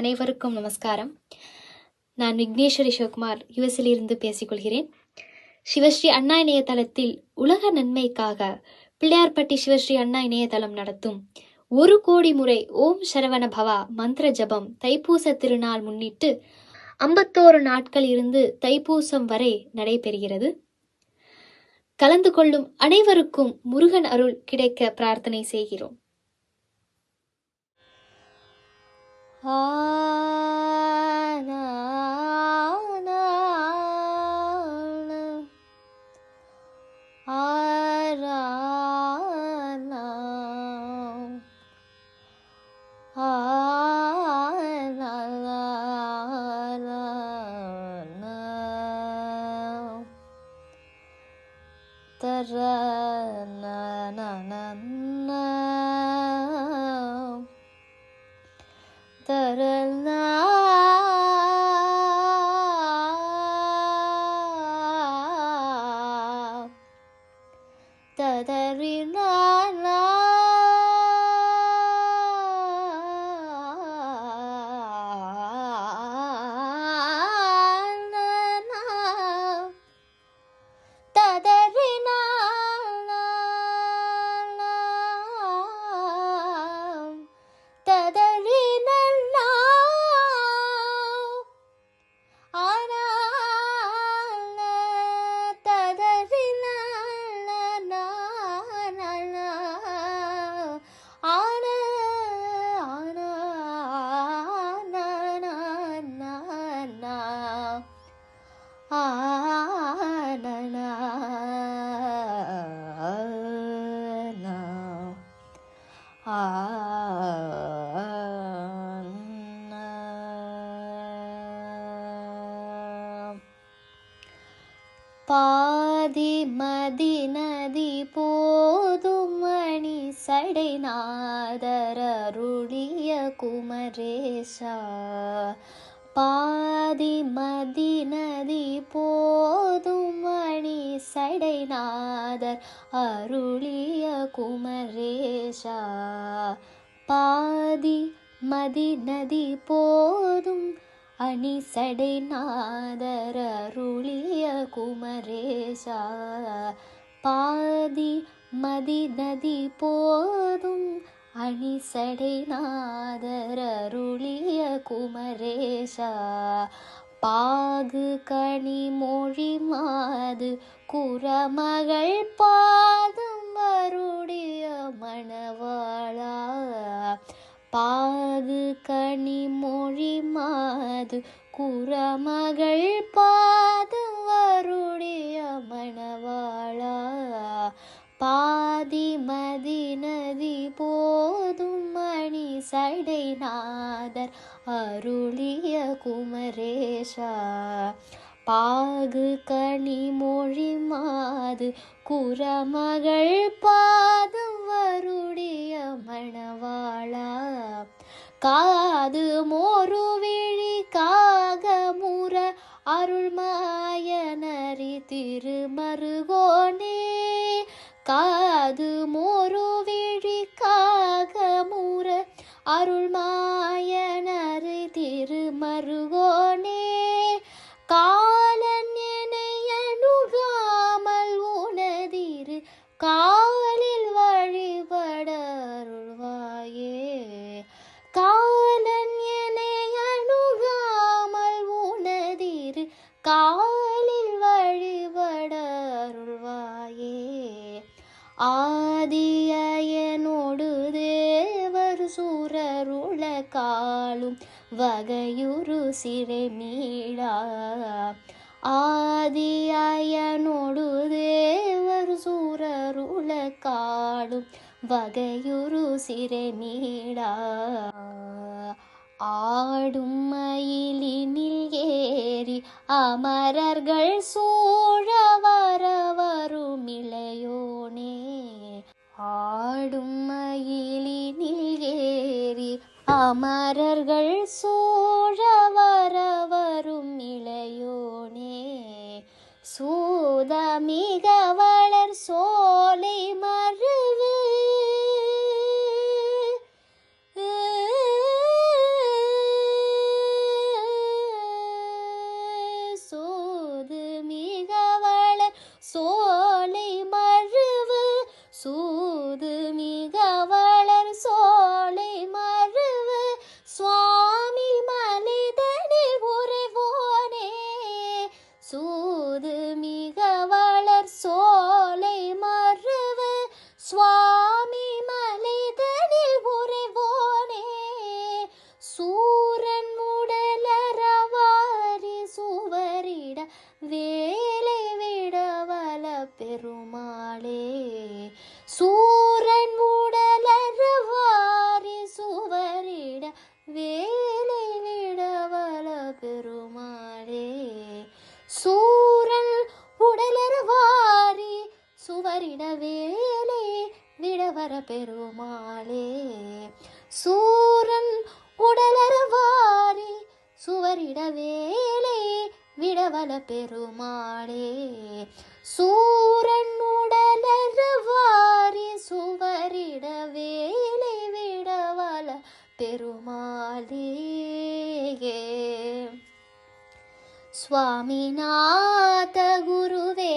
அனைவருக்கும் நமஸ்காரம். நான் விக்னேஸ்வரி சிவகுமார் யுஎஸ்லிருந்து பேசிக்கொள்கிறேன். சிவஸ்ரீ அண்ணா இணையதளத்தில் உலக நன்மைக்காக பிள்ளையார்பட்டி சிவஸ்ரீ அண்ணா இணையதளம் நடத்தும் ஒரு கோடி முறை ஓம் சரவண பவா மந்திர ஜபம் தைப்பூச திருநாள் முன்னிட்டு ஐம்பத்தோரு நாட்கள் இருந்து தைப்பூசம் வரை நடைபெறுகிறது. கலந்து கொள்ளும் அனைவருக்கும் முருகன் அருள் கிடைக்க பிரார்த்தனை செய்கிறோம். da na na na na பாதி மதி நதி போதும் மணி சடைநாதரருளிய குமரேஷா பாதி மதி நதி போதும் மணி சடைநாதர் அருளிய குமரேஷா பாதி மதி நதி போதும் அணி சடை நாதர அருளிய குமரேசா. பாதி மதி நதி போதும் அணி சடை நாதர அருளிய குமரேசா. பாகு கனி மொழி மாது குரமகள் பாதம் வருடைய மணவாளா. பா கனி மொழி மாது குரமகள் பாதம் வருடைய மணவாளா பாதி மதி நதி போதும் மணி சடை நாதர் அருளிய குமரேஷா. பாகு கனி மொழி மாது குரமகள் பாதம் வருடைய மணவாளா காது மோரு விழி காகமுற அருள்மாயனரி திருமருகோனே. காது மோரு விழி காகமுற அருள்மாயன காலும் வகையுறு சிறை மீளா. ஆதியனோடு தேவர் சூரருள காடும் வகையுறு சிறை மீளா. ஆடும் மயிலினில் ஏறி அமரர்கள் சூழ வர வரும் இளையோனே. ஆடும் மயில் அமரர்கள் சூழ வர வரும் இளையோனே. சூதமிக பெருமாளே சூரன் உடலறவாரி சுவரிட வேலை விடவல பெருமாளே. சூரன் உடலறவாரி சுவரிட வேலை விடவர பெருமாளே. சூ பரவல பெருமாளே சூரன் உடலருவாரி சுவரிட வேலை விடவல பெருமாளே. சுவாமிநாத குருவே